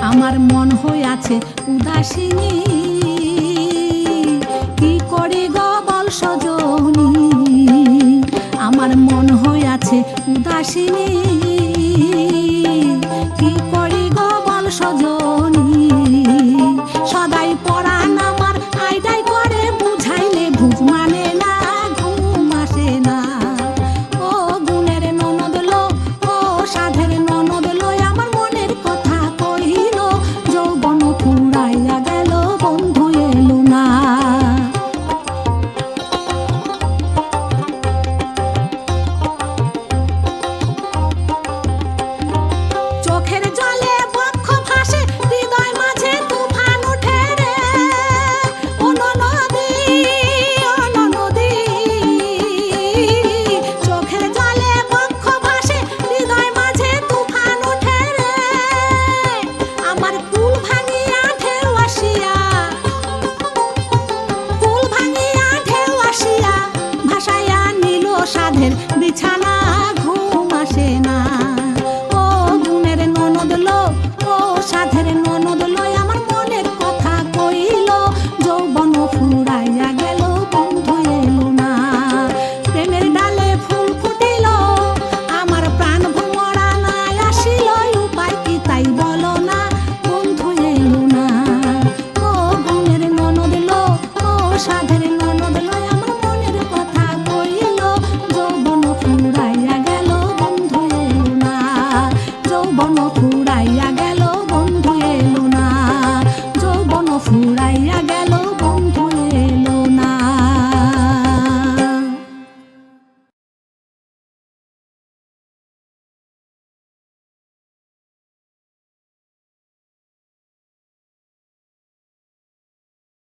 আমার মন হয়ে আছে উদাসিনী। কি করে গবল সজনী? আমার মন হয়ে আছে উদাসিনী। কি করে গবল সজনী? সদাই পড়ান আমার আইডাই করে বুঝাইলে ভুজ মানে বাঁধেন বিছানা মন গেল।